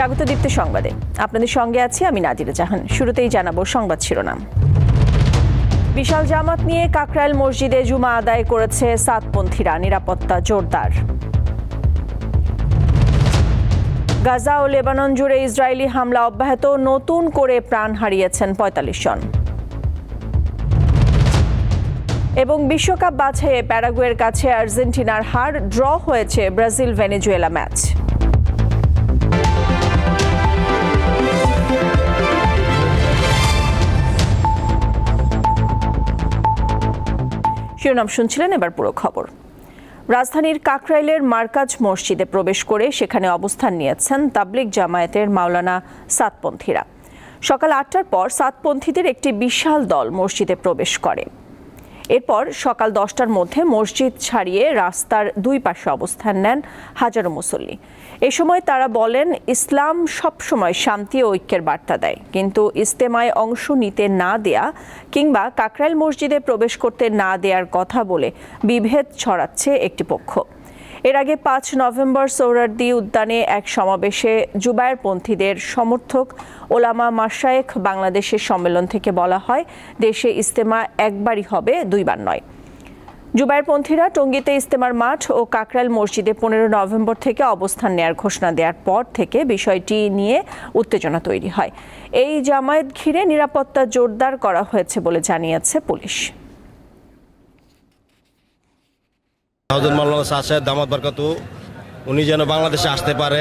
স্বাগত দীপ্ত সংবাদে। আপনাদের সঙ্গে আছি আমি নাদিরা জাহান। শুরুতেই জানাব সংবাদ শিরোনাম। বিশাল জামাত নিয়ে কাকরাইল মসজিদে জুমা আদায় করেছে সাতপন্থীরা। নিরাপত্তা জোরদার। গাজা ও লেবানন জুড়ে ইসরায়েলি হামলা অব্যাহত। নতুন করে প্রাণ হারিয়েছেন পঁয়তাল্লিশ জন। এবং বিশ্বকাপ বাছাইয়ে প্যারাগুয়ের কাছে আর্জেন্টিনার হার ড্র হয়েছে ব্রাজিল ভেনেজুয়েলা ম্যাচ। শিরোনাম শুনছিলেন এবার পুরো খবর। রাজধানীর কাকরাইলের মার্কাজ মসজিদে প্রবেশ করে সেখানে অবস্থান নিয়েছেন তাবলিক জামায়াতের মাওলানা সাতপন্থীরা। সকাল আটটার পর সাতপন্থীদের একটি বিশাল দল মসজিদে প্রবেশ করে। এরপর সকাল দশটার মধ্যে মসজিদ ছাড়িয়ে রাস্তার দুই পাশে অবস্থান নেন হাজারো মুসল্লি। এ সময় তারা বলেন, ইসলাম সবসময় শান্তি ও ঐক্যের বার্তা দেয়। কিন্তু ইস্তেমায় অংশ নিতে না দেয়া কিংবা কাকরাইল মসজিদে প্রবেশ করতে না দেয়ার কথা বলে বিভেদ ছড়াচ্ছে একটি পক্ষ। এর আগে পাঁচ নভেম্বর সৌরার্দি উদ্যানে এক সমাবেশে জুবায়েরপন্থীদের সমর্থক ওলামা মাশায়েখ বাংলাদেশের সম্মেলন থেকে বলা হয়, দেশে ইস্তেমা একবারই হবে, দুইবার নয়। জুবায়েরপন্থীরা টঙ্গীতে ইস্তেমার মাঠ ও কাকরাইল মসজিদে পনেরো নভেম্বর থেকে অবস্থান নেয়ার ঘোষণা দেওয়ার পর থেকে বিষয়টি নিয়ে উত্তেজনা তৈরি হয়। এই জামায়াত ঘিরে নিরাপত্তা জোরদার করা হয়েছে বলে জানিয়েছে পুলিশ। মাওলানা শাহ সাহেব দামাত বরকাতু উনি যেন বাংলাদেশে আসতে পারে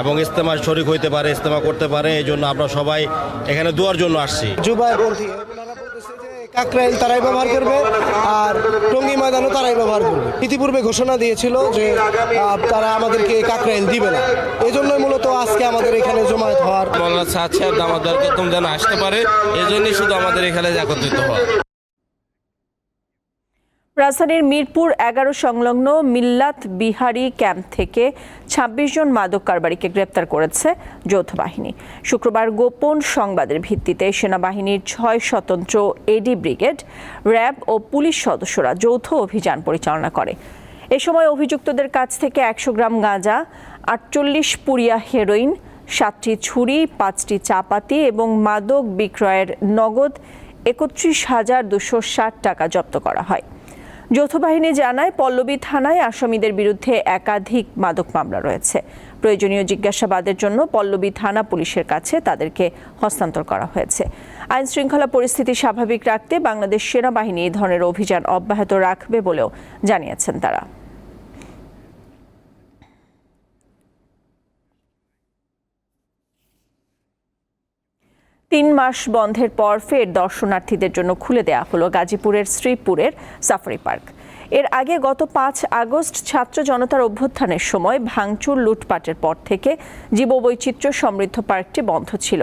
এবং ইস্তেমার শরিক হইতে পারে ইস্তেমা করতে পারে এই জন্য আমরা সবাই এখানে দুয়ার জন্য আসছি। কাকরাইল তারাই ব্যবহার করবে আর টঙ্গী ময়দানও তারাই ব্যবহার করবে। ইতিপূর্বে ঘোষণা দিয়েছিল যে তারা আমাদেরকে কাকরাইল দিবে না। এই জন্যই মূলত আজকে আমাদের এখানে জমায়েত হওয়ার মৌলানা সাহেব দামাদারকে তুমি যেন আসতে পারে এই জন্যই শুধু আমাদের এখানে একত্রিত হওয়া। রাজধানীর মিরপুর এগারো সংলগ্ন মিল্লাত বিহারি ক্যাম্প থেকে ২৬ জন মাদক কারবারিকে গ্রেপ্তার করেছে যৌথ বাহিনী। শুক্রবার গোপন সংবাদের ভিত্তিতে সেনাবাহিনীর ছয় স্বতন্ত্র এডি ব্রিগেড, র্যাব ও পুলিশ সদস্যরা যৌথ অভিযান পরিচালনা করে। এ সময় অভিযুক্তদের কাছ থেকে একশো গ্রাম গাঁজা, আটচল্লিশ পুরিয়া হেরোইন, সাতটি ছুরি, পাঁচটি চাপাতি এবং মাদক বিক্রয়ের নগদ একত্রিশ হাজার দুশো ষাট টাকা জব্দ করা হয়। যৌথ বাহিনী জানায়, পল্লবী থানায় আসামিদের বিরুদ্ধে একাধিক মাদক মামলা রয়েছে। প্রয়োজনীয় জিজ্ঞাসাবাদের জন্য পল্লবী থানা পুলিশের কাছে তাদেরকে হস্তান্তর করা হয়েছে। আইন শৃঙ্খলা পরিস্থিতি স্বাভাবিক রাখতে বাংলাদেশ সেনাবাহিনী এই ধরনের অভিযান অব্যাহত রাখবে বলেও জানিয়েছেন তারা। তিন মাস বন্ধের পর ফের দর্শনার্থীদের জন্য খুলে দেওয়া হলো গাজীপুরের শ্রীপুরের সাফারি পার্ক। এর আগে গত পাঁচ আগস্ট ছাত্র জনতার অভ্যুত্থানের সময় ভাঙচুর লুটপাটের পর থেকে জীববৈচিত্র্য সমৃদ্ধ পার্কটি বন্ধ ছিল।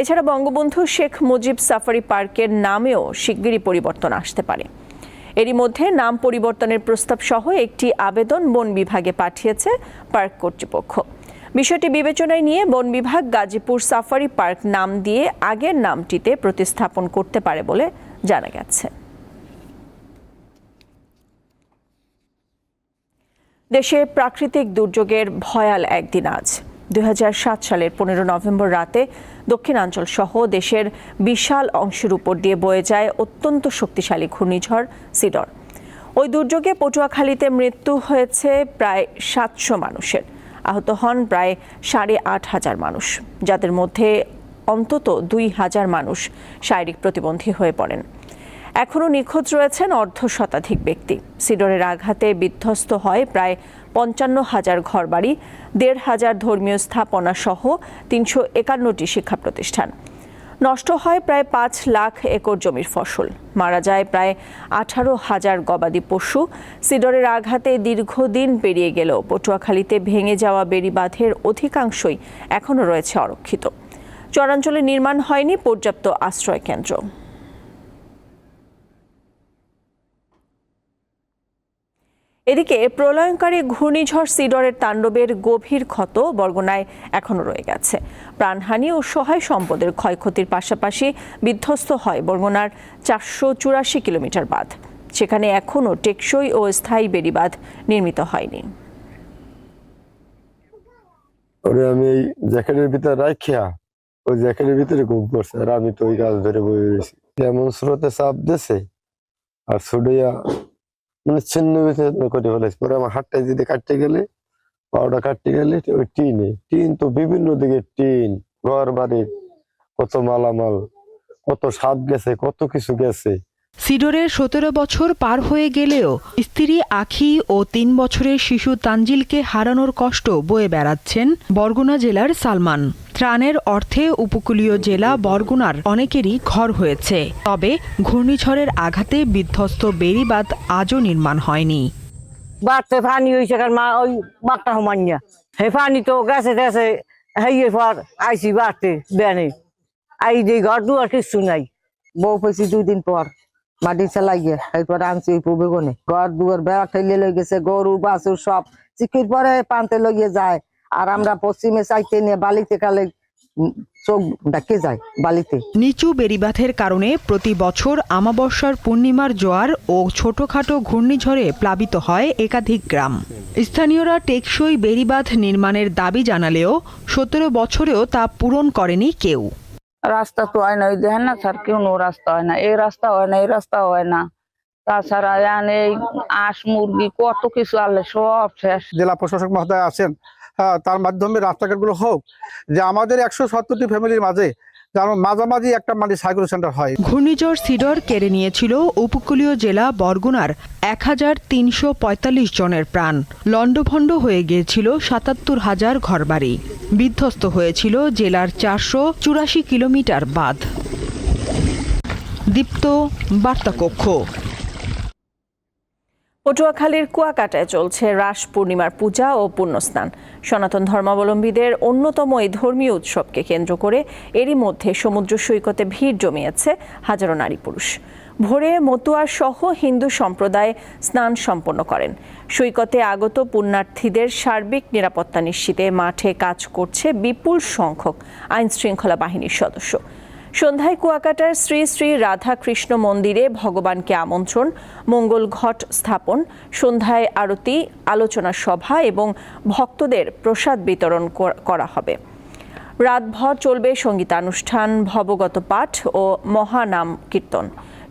এছাড়া বঙ্গবন্ধু শেখ মুজিব সাফারি পার্কের নামেও শিগগিরই পরিবর্তন আসতে পারে। এরই মধ্যে নাম পরিবর্তনের প্রস্তাব সহ একটি আবেদন বন বিভাগে পাঠিয়েছে পার্ক কর্তৃপক্ষ। বিষয়টি বিবেচনায় নিয়ে বন বিভাগ গাজীপুর সাফারি পার্ক নাম দিয়ে আগের নামটিতে প্রতিস্থাপন করতে পারে বলে জানা গেছে। দেশে প্রাকৃতিক দুর্যোগের ভয়াল একদিন আজ। দু হাজার সাত সালের পনেরো নভেম্বর রাতে দক্ষিণাঞ্চল সহ দেশের বিশাল অংশের উপর দিয়ে বয়ে যায় অত্যন্ত শক্তিশালী ঘূর্ণিঝড় সিডর। ওই দুর্যোগে পটুয়াখালীতে মৃত্যু হয়েছে প্রায় সাতশো মানুষের। আহত হন প্রায় সাড়ে আট হাজার মানুষ, যাদের মধ্যে অন্তত দুই হাজার মানুষ শারীরিক প্রতিবন্ধী হয়ে পড়েন। এখনও নিখোঁজ রয়েছেন অর্ধ শতাধিক ব্যক্তি। সিডরের আঘাতে বিধ্বস্ত হয় প্রায় পঞ্চান্ন হাজার ঘরবাড়ি, দেড় হাজার ধর্মীয় স্থাপনা সহ তিনশো একান্নটি শিক্ষা প্রতিষ্ঠান নষ্ট হয় প্রায় পাঁচ লাখ একর জমির ফসল। মারা যায় প্রায় আঠারো হাজার গবাদি পশু। সিডরের আঘাতে দীর্ঘদিন পেরিয়ে গেলেও পটুয়াখালীতে ভেঙে যাওয়া বেড়িবাঁধের অধিকাংশই এখনও রয়েছে অরক্ষিত। চরাঞ্চলে নির্মাণ হয়নি পর্যাপ্ত আশ্রয় কেন্দ্র এদিকে প্রলয়ঙ্কারী ঘূর্ণিঝড় সিডরের তাণ্ডবের গভীর ক্ষত বরগুনায় এখনও রয়ে গেছে। প্রাণহানি ও সহায় সম্পদের ক্ষয়ক্ষতির পাশাপাশি বিধ্বস্ত হয় বরগুনার চারশো চুরাশি কিলোমিটার বাঁধ। সেখানে এখনও টেকসই ও স্থায়ী বেড়িবাঁধ নির্মিত হয়নি। ওরে আমি এই জ্যাকেটের ভিতরে রাখিয়া ওই জ্যাকেটের ভিতরে ঘুম করছে আর আমি তো ওই গাছ ধরে বয়ে রয়েছি। যেমন স্রোতে চাপ দিছে, আর ছুটিয়া মানে ছিন্ন বিচ্ছিন্ন করে ফেলেছে পরে আমার হাতটা যদি কাটতে গেলে পাওয়াটা কাটতে গেলে ওই টিনে টিন তো বিভিন্ন দিকে টিন ঘর বাড়ির কত মালামাল, কত সাপ গেছে, কত কিছু গেছে। সিডরের সতেরো বছর পার হয়ে গেলেও স্ত্রী আখি ও তিন বছরের শিশু তানজিলকে হারানোর কষ্ট বয়ে বেড়াচ্ছেন বরগুনা জেলার সালমান। ত্রাণের অর্থে উপকূলীয় জেলা বরগুনার অনেকেরই ঘর হয়েছে। তবে ঘূর্ণিঝড়ের আঘাতে বিধ্বস্ত বেড়িবাঁধ আজও নির্মাণ হয়নি। বাড়তে পানি হয়েছে কারণ মা ওই হে পানি তো বাড়তে আই যে দুই দিন পর। মাটি চালাইয়ে, এরপর আনছি ঘর দুয়ার বেড়া ঠেলে লই গেছে গরু বাছুর সব। চিকির পরে পান্তে লইয়ে যায়। আর আমরা পশ্চিমে চাইতে নিয়ে বালিতে কালে চোখ ডাকে যায় বালিতে। নিচু বেড়িবাঁধের কারণে প্রতি বছর আমাবস্যার পূর্ণিমার জোয়ার ও ছোটখাটো ঘূর্ণিঝড়ে প্লাবিত হয় একাধিক গ্রাম। স্থানীয়রা টেকসই বেড়িবাঁধ নির্মাণের দাবি জানালেও সতেরো বছরেও তা পূরণ করেনি কেউ। রাস্তা তো হয় না ওই দেখেন না স্যার কেউ রাস্তা হয় না এই রাস্তা হয় না এই রাস্তা হয় না। তাছাড়া এই আঁশ মুরগি কত কিছু আনলে সব শেষ। জেলা প্রশাসক মহোদয় আছেন হ্যাঁ, তার মাধ্যমে রাস্তাঘাটগুলো হোক যে আমাদের একশো সত্তরটি ফ্যামিলির মাঝে মাঝামাঝি একটা মানে সাইকেল সেন্টার হয়। ঘূর্ণিঝড় সিডর কেড়ে নিয়েছিল উপকূলীয় জেলা বরগুনার এক হাজার তিনশো পঁয়তাল্লিশ জনের প্রাণ। লণ্ডভণ্ড হয়ে গিয়েছিল সাতাত্তর হাজার ঘরবাড়ি। বিধ্বস্ত হয়েছিল জেলার চারশো চুরাশি কিলোমিটার বাঁধ। দীপ্ত বার্তাকক্ষ। পটুয়াখালীর কুয়াকাটায় চলছে রাস পূর্ণিমার পূজা ও পুণ্যস্নান। সনাতন ধর্মাবলম্বীদের অন্যতম এই ধর্মীয় উৎসবকে কেন্দ্র করে এরই মধ্যে সমুদ্র সৈকতে ভিড় জমিয়েছে হাজারো নারী পুরুষ। ভোরে মতুয়া সহ হিন্দু সম্প্রদায় স্নান সম্পন্ন করেন। সৈকতে আগত পুণ্যার্থীদের সার্বিক নিরাপত্তা নিশ্চিতে মাঠে কাজ করছে বিপুল সংখ্যক আইন শৃঙ্খলা বাহিনীর সদস্য। সন্ধ্যায় কুয়াকাটার শ্রী শ্রী রাধা কৃষ্ণ মন্দিরে ভগবানকে আমন্ত্রণ, মঙ্গল ঘট স্থাপন, সন্ধ্যায় আরতি, আলোচনা সভা এবং ভক্তদের প্রসাদ বিতরণ করা হবে। রাতভর চলবে সঙ্গীতানুষ্ঠান, ভবগত পাঠ ও মহানাম কীর্তন।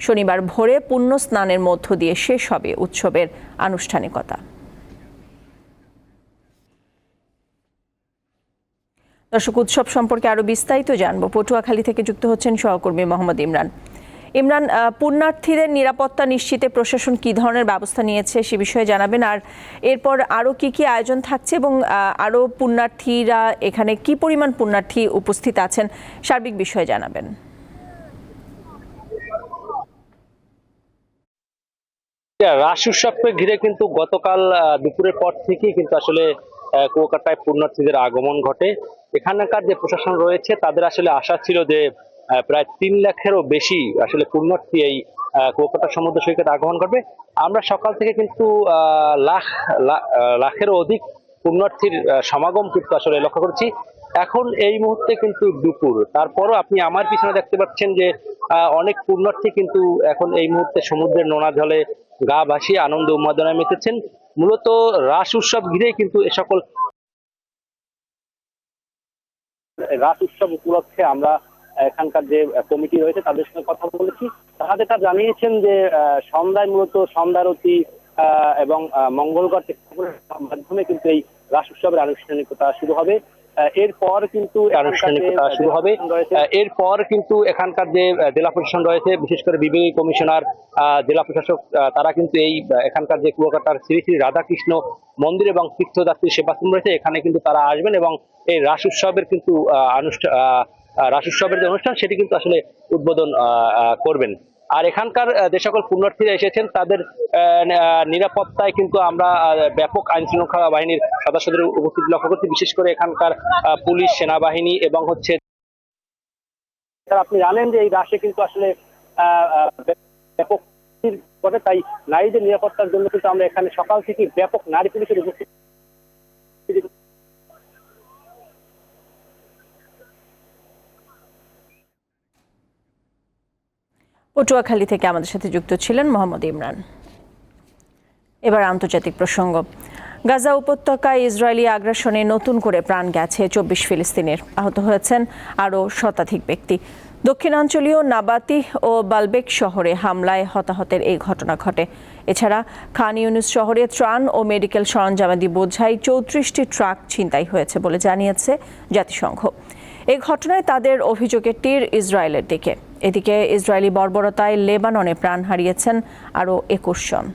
শনিবার ভোরে পুণ্য স্নানের মধ্য দিয়ে শেষ হবে উৎসবের আনুষ্ঠানিকতা। দর্শক উৎসব সম্পর্কে আরও বিস্তারিত জানব। পটুয়াখালী থেকে যুক্ত হচ্ছেন সহকর্মী মোহাম্মদ ইমরান। ইমরান পুণ্যার্থীদের নিরাপত্তা নিশ্চিতে প্রশাসন কি ধরনের ব্যবস্থা নিয়েছে সে বিষয়ে জানাবেন আর এরপর আরও কি কি আয়োজন থাকছে এবং আহ, আরও পুণ্যার্থীরা এখানে কি পরিমাণ পুণ্যার্থী উপস্থিত আছেন সার্বিক বিষয়ে জানাবেন। রাস উৎসবকে ঘিরে কিন্তু গতকাল দুপুরের পর থেকেই কিন্তু আসলে কুয়াকাটায় পুণ্যার্থীদের আগমন ঘটে। এখানকার যে প্রশাসন রয়েছে, তাদের আসলে আশা ছিল যে প্রায় তিন লাখেরও বেশি আসলে পুণ্যার্থী এই কুয়াকাটা সমুদ্র সৈকতে আগমন করবে আমরা সকাল থেকে কিন্তু লাখ লাখেরও অধিক পুণ্যার্থীর সমাগম কিন্তু আসলে লক্ষ্য করছি। এখন এই মুহূর্তে কিন্তু দুপুর। তারপরও আপনি আমার পিছনে দেখতে পাচ্ছেন যে অনেক পুণ্যার্থী কিন্তু এখন এই মুহূর্তে সমুদ্রের নোনা জলে গা ভাসিয়ে আনন্দ উন্মাদনায় মেতেছেন। মূলত রাস উৎসব ঘিরেই কিন্তু এ সকল রাস উৎসব উপলক্ষে আমরা এখানকার যে কমিটি রয়েছে, তাদের সঙ্গে কথা বলেছি। তারা যেটা জানিয়েছেন যে সন্ধ্যায় মূলত সন্ধ্যারতি এবং মঙ্গলগড় মাধ্যমে কিন্তু এই রাস উৎসবের আনুষ্ঠানিকতা শুরু হবে। এরপর কিন্তু আনুষ্ঠানিকতা শুরু হবে। এরপর কিন্তু এখানকার যে জেলা প্রশাসন রয়েছে বিশেষ করে বিভাগীয় কমিশনার আহ, জেলা প্রশাসক তারা কিন্তু এই এখানকার যে কুয়াকাটার শ্রী শ্রী রাধাকৃষ্ণ মন্দির এবং তীর্থযাত্রী সেবাশ্রম রয়েছে এখানে কিন্তু তারা আসবেন এবং এই রাস উৎসবের কিন্তু আনুষ্ঠান রাস উৎসবের যে অনুষ্ঠান সেটি কিন্তু আসলে উদ্বোধন করবেন। আর এখানকার যে সকল পুণ্যার্থীরা এসেছেন, তাদের নিরাপত্তায় কিন্তু আমরা ব্যাপক আইন শৃঙ্খলা বাহিনীর সদস্যদের উপস্থিতি লক্ষ্য করছি। বিশেষ করে এখানকার পুলিশ, সেনাবাহিনী এবং হচ্ছে আপনি জানেন যে এই রাশে কিন্তু আসলে ব্যাপক তাই নারীদের নিরাপত্তার জন্য কিন্তু আমরা এখানে সকাল থেকে ব্যাপক নারী পুলিশের উপস্থিতি পটুয়াখালী থেকে আমাদের সাথে যুক্ত ছিলেন মোহাম্মদ ইমরান। এবার আন্তর্জাতিক প্রসঙ্গ। গাজা উপত্যকায় ইসরায়েলি আগ্রাসনে নতুন করে প্রাণ গেছে চব্বিশ ফিলিস্তিনের। আহত হয়েছেন আরও শতাধিক ব্যক্তি। দক্ষিণাঞ্চলীয় নাবাতি ও বালবেক শহরে হামলায় হতাহতের এই ঘটনা ঘটে। এছাড়া খান ইউনুস শহরে ত্রাণ ও মেডিকেল সরঞ্জামাদি বোঝাই চৌত্রিশটি ট্রাক ছিনতাই হয়েছে বলে জানিয়েছে জাতিসংঘ। এই ঘটনায় তাদের অভিযোগের তীর ইসরায়েলের দিকে। এদিকে ইসরায়েলি বর্বরতায় লেবাননে প্রাণ হারিয়েছেন আরও একুশ জন।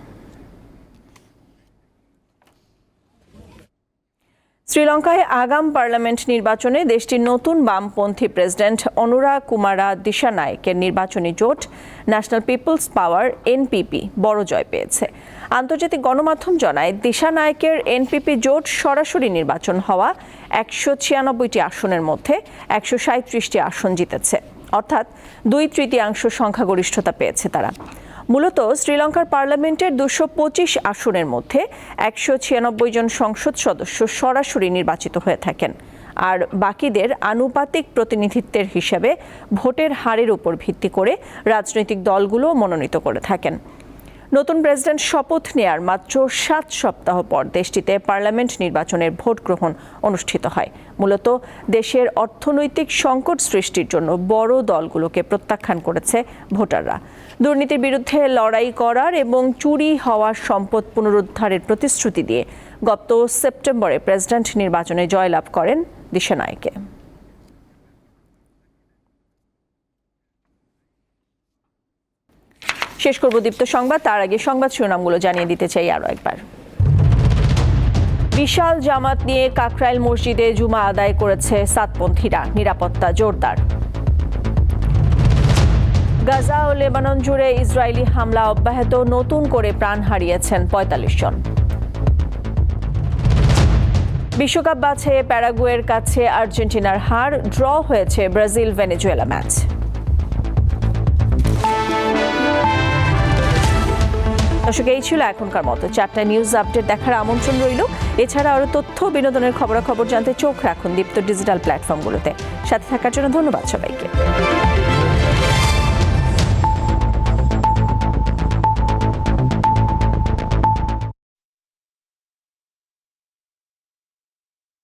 শ্রীলঙ্কায় আগাম পার্লামেন্ট নির্বাচনে দেশটির নতুন বামপন্থী প্রেসিডেন্ট অনুরা কুমারা দিশানায়কের নির্বাচনী জোট, ন্যাশনাল পিপলস পাওয়ার, এনপিপি, বড় জয় পেয়েছে। আন্তর্জাতিক গণমাধ্যম জানায়, দিশানায়কের এনপিপি জোট সরাসরি নির্বাচন হওয়া একশো ছিয়ানব্বইটি আসনের মধ্যে একশো সাঁত্রিশটি আসন জিতেছে। অর্থাৎ দুই তৃতীয়াংশ সংখ্যাগরিষ্ঠতা পেয়েছে তারা। মূলত শ্রীলঙ্কার পার্লামেন্টের দুশো পঁচিশ আসনের মধ্যে একশো ছিয়ানব্বই জন সংসদ সদস্য সরাসরি নির্বাচিত হয়ে থাকেন আর বাকিদের আনুপাতিক প্রতিনিধিত্বের হিসাবে ভোটের হারের উপর ভিত্তি করে রাজনৈতিক দলগুলো মনোনীত করে থাকেন। নতুন প্রেসিডেন্ট শপথ নেয়ার মাত্র সাত সপ্তাহ পর দেশটিতে পার্লামেন্ট নির্বাচনের ভোট গ্রহণ অনুষ্ঠিত হয়। মূলত দেশের অর্থনৈতিক সংকট সৃষ্টির জন্য বড় দলগুলোকে প্রত্যাখ্যান করেছে ভোটাররা। দুর্নীতির বিরুদ্ধে লড়াই করার এবং চুরি হওয়া সম্পদ পুনরুদ্ধারের প্রতিশ্রুতি দিয়ে গত সেপ্টেম্বরে প্রেসিডেন্ট নির্বাচনে জয়লাভ করেন দিশানায়কে শেষ করব দীপ্ত সংবাদ। তার আগে সংবাদ শিরোনামগুলো জানিয়ে দিতে চাই আরও একবার। বিশাল জামাত নিয়ে কাকরাইল মসজিদে জুমা আদায় করেছে সাতপন্থীরা। নিরাপত্তা জোরদার। গাজা ও লেবানন জুড়ে ইসরায়েলি হামলা অব্যাহত, নতুন করে প্রাণ হারিয়েছেন পঁয়তাল্লিশ জন। বিশ্বকাপ বাছে প্যারাগুয়ের কাছে আর্জেন্টিনার হার, ড্র হয়েছে ব্রাজিল ভেনেজুয়েলা ম্যাচ। দর্শক, এই ছিল এখনকার মতো চারটা নিউজ আপডেট দেখার আমন্ত্রণ রইল। এছাড়া আরও তথ্য, বিনোদনের খবরাখবর জানতে চোখ রাখুন দীপ্ত ডিজিটাল প্ল্যাটফর্মগুলোতে সাথে থাকার জন্য ধন্যবাদ সবাইকে।